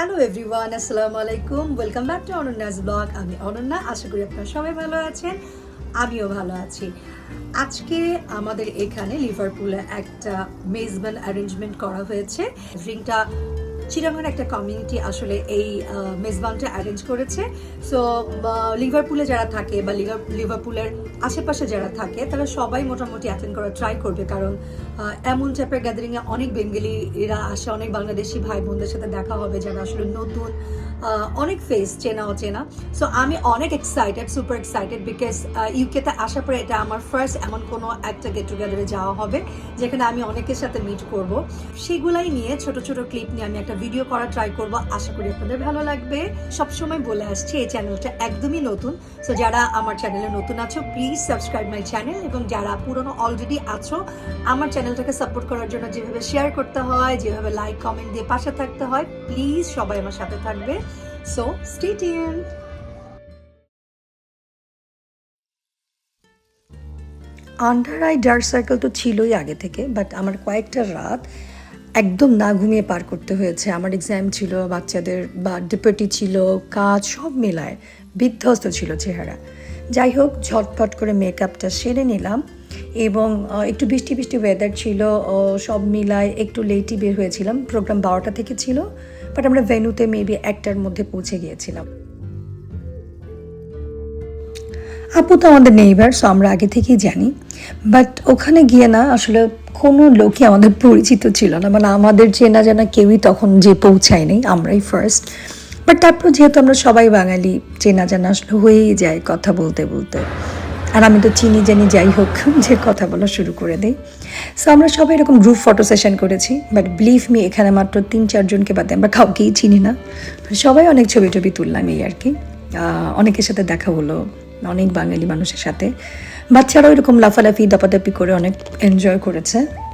Hello everyone আসসালামু আলাইকুম welcome back to অনন্যাস ব্লগ আমি অনন্যা, আশা করি আপনারা সবাই ভালো আছেন। আমিও ভালো আছি। আজকে আমাদের এখানে লিভারপুলে একটা মেজবান অ্যারেঞ্জমেন্ট করা হয়েছে। রিংটা চিরাঙ্গার একটা কমিউনিটি আসলে এই মেজবানটা অ্যারেঞ্জ করেছে। সো লিভারপুলে যারা থাকে বা লিভার- লিভারপুলের আশেপাশে যারা থাকে, তারা সবাই মোটামুটি অ্যাটেন্ড করার ট্রাই করবে। কারণ এমন টাইপের গ্যাদারিংয়ে অনেক বেঙ্গলিরা আসে, অনেক বাংলাদেশি ভাই বোনদের সাথে দেখা হবে যারা আসলে নতুন অনেক ফেস চেনা, অচেনা। সো আমি অনেক এক্সাইটেড সুপার এক্সাইটেড বিকজ ইউকেতে আসার পরে এটা আমার ফার্স্ট এমন কোনো একটা গেট টুগেদারে যাওয়া হবে, যেখানে আমি অনেকের সাথে মিট করব। সেগুলাই নিয়ে ছোট ছোট ক্লিপ নিয়ে আমি একটা ভিডিও করা ট্রাই করব। আশা করি আপনাদের ভালো লাগবে। সবসময় বলে আসছি, এই চ্যানেলটা একদমই নতুন। সো যারা আমার চ্যানেলে নতুন আছো প্লিজ সাবস্ক্রাইব মাই চ্যানেল এবং যারা পুরনো অলরেডি আছো, আমার চ্যানেলটাকে সাপোর্ট করার জন্য যেভাবে শেয়ার করতে হয়, যেভাবে লাইক কমেন্ট দিয়ে পাশে থাকতে হয় প্লিজ সবাই আমার সাথে থাকবে। So stay tune under eye dark circle তো ছিলই আগে থেকে বাট আমার কয়েকটা রাত একদম না ঘুমিয়ে পার করতে হয়েছে। আমার এক্সাম ছিল, বাচ্চাদের বা ডিপেটি ছিল, কাজ সব মেলায় বিধ্বস্ত ছিল চেহারা। যাই হোক, ঝটপট করে মেকআপটা সেরে নিলাম এবং একটু বৃষ্টি বৃষ্টি ওয়েদার ছিল সব মিলায় একটু লেটই বের হয়েছিলাম। প্রোগ্রাম বারোটা থেকে ছিল বাট আমরা ভেনুতে মেবি একটার মধ্যে পৌঁছে গিয়েছিলাম। আপু তো আমাদের নেইবার সো আমরা আগে থেকেই জানি। বাট ওখানে গিয়ে না, আসলে কোনো লোকই আমাদের পরিচিত ছিল না। মানে আমাদের চেনা জানা কেউই তখন যে পৌঁছায়নি, আমরাই ফার্স্ট বাট তারপর যেহেতু আমরা সবাই বাঙালি, চেনা জানা আসলে হয়েই যায় কথা বলতে বলতে। আর আমি তো চিনি, জানি, যাই হোক, যে কথা বলা শুরু করে দেই। সো আমরা সবাই এরকম গ্রুপ ফটো সেশন করেছি। বাট বিলিভ মি এখানে মাত্র তিন চারজনকে বাদে আমরা কাউকেই চিনি না। সবাই অনেক ছবি টবি তুললাম এই আর কি। অনেকের সাথে দেখা হলো। অনেক বাঙালি মানুষের সাথে। বাচ্চারাও এরকম লাফালাফি দাপাদাপি করে অনেক এনজয় করেছে।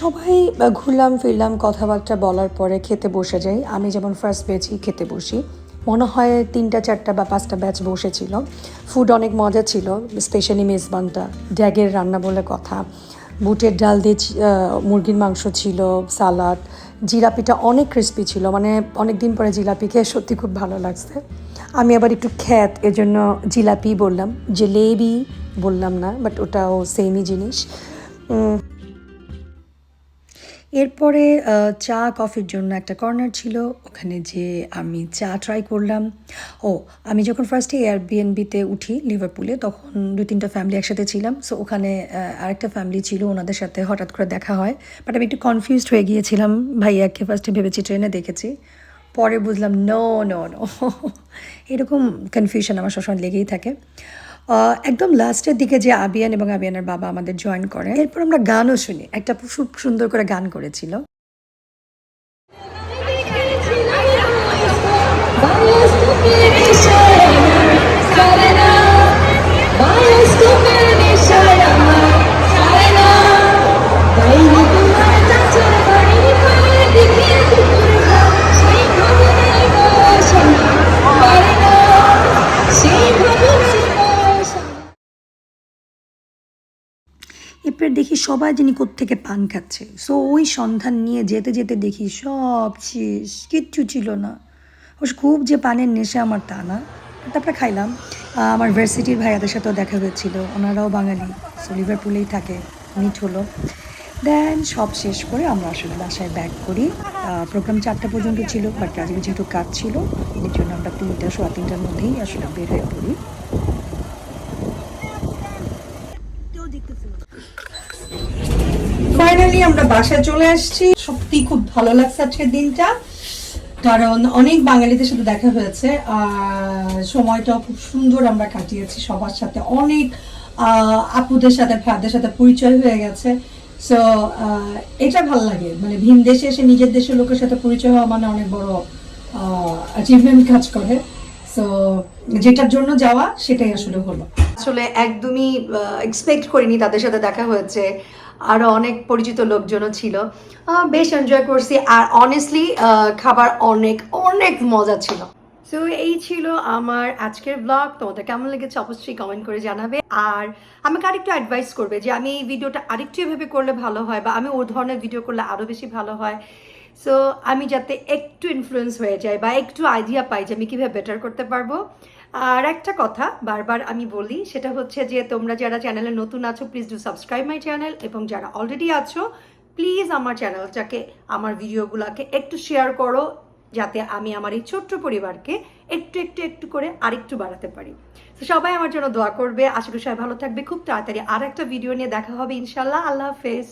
সবাই ঘুরলাম, ফিরলাম, কথাবার্তা বলার পরে খেতে বসে যাই। আমি যেমন ফার্স্ট বেচই খেতে বসি। মনে হয় তিনটা, চারটা বা পাঁচটা ব্যাচ বসেছিল। ফুড অনেক মজা ছিল স্পেশালি মেজবানটা। ড্যাগের রান্না বলে কথা। বুটের ডাল দিয়ে মুরগির মাংস ছিল, সালাদ। জিলাপিটা অনেক ক্রিস্পি ছিল মানে অনেক দিন পরে জিলাপি খেয়ে সত্যি খুব ভালো লাগছে। আমি আবার একটু খ্যাত, এজন্য জিলাপি বললাম। জিলেবি বললাম না বাট ওটাও সেমই জিনিস। এরপরে চা, কফির জন্য একটা কর্নার ছিল, ওখানে যে আমি চা ট্রাই করলাম। ও, আমি যখন ফার্স্টে এয়ারবিএনবিতে উঠি লিভারপুলে তখন দু তিনটা ফ্যামিলি একসাথে ছিলাম। সো ওখানে আরেকটা ফ্যামিলি ছিল, ওনাদের সাথে হঠাৎ করে দেখা হয়। বাট আমি একটু কনফিউজড হয়ে গিয়েছিলাম, ভাইয়াকে ফার্স্টে ভেবেছি ট্রেনে দেখেছি। পরে বুঝলাম নো নো নো এরকম কনফিউশন আমার সবসময় লেগেই থাকে। একদম লাস্টের দিকে যে আবিয়ান এবং আবিয়ানের বাবা আমাদের জয়েন করে এরপর আমরা গানও শুনি। একটা খুব সুন্দর করে গান করেছিল। সবাই যিনি থেকে পান খাচ্ছে। সো ওই সন্ধান নিয়ে যেতে যেতে দেখি সব শেষ, কিচ্ছু ছিল না। অবশ্য খুব যে পানের নেশা আমার তা না। তারপরে খাইলাম। আমার ভার্সিটির ভাইয়াদের সাথেও দেখা হয়েছিল। ওনারাও বাঙালি সো লিভারপুলেই থাকে, মিট হলো। দেন সব শেষ করে আমরা আসলে বাসায় ব্যাক করি। প্রোগ্রাম চারটা পর্যন্ত ছিল বাট আজকে যেহেতু কাজ ছিল, এর জন্য আমরা তিনটা, সোয়া তিনটার মধ্যেই আসলে বের হয়ে পড়ি। ফাইনালি আমরা বাসায় চলে আসছি। সত্যি খুব ভালো লাগছে আজকের দিনটা। কারণ অনেক বাঙালিদের সাথে দেখা হয়েছে। সময়টাও খুব সুন্দর আমরা কাটিয়েছি। সবার সাথে অনেক আপুদের সাথে, ভাইদের সাথে পরিচয় হয়ে গেছে। সো এটা ভালো লাগে। মানে ভিন দেশে এসে নিজের দেশের লোকের সাথে পরিচয় হওয়া মানে অনেক বড় অ্যাচিভমেন্ট কাজ করে। সো যেটার জন্য যাওয়া, সেটাই আসলে হলো। আসলে একদমই এক্সপেক্ট করিনি তাদের সাথে দেখা হয়েছে। আরও অনেক পরিচিত লোকজনও ছিল। বেশ এনজয় করছি আর অনেস্টলি খাবার অনেক অনেক মজা ছিল। সো এই ছিল আমার আজকের ব্লগ তোমাদের কেমন লেগেছে অবশ্যই কমেন্ট করে জানাবে। আর আমাকে আরেকটু অ্যাডভাইস করবে যে, আমি এই ভিডিওটা আরেকটু এভাবে করলে ভালো হয় বা আমি ওর ধরনের ভিডিও করলে আরও বেশি ভালো হয়। সো আমি যাতে একটু ইনফ্লুয়েন্স হয়ে যাই বা একটু আইডিয়া পাই যে, আমি কীভাবে বেটার করতে পারব। আর একটা কথা বারবার আমি বলি, সেটা হচ্ছে যে তোমরা যারা চ্যানেলে নতুন আছো please do subscribe my channel এবং যারা অলরেডি আছো প্লিজ আমার চ্যানেলটাকে আমার ভিডিওগুলোকে একটু শেয়ার করো, যাতে আমি আমার এই ছোট্ট পরিবারকে একটু একটু একটু করে আরেকটু বাড়াতে পারি। তো সবাই আমার জন্য দোয়া করবে। আশা করি সবাই ভালো থাকবে। খুব তাড়াতাড়ি আর একটা ভিডিও নিয়ে দেখা হবে ইনশাল্লাহ আল্লাহ হাফেজ।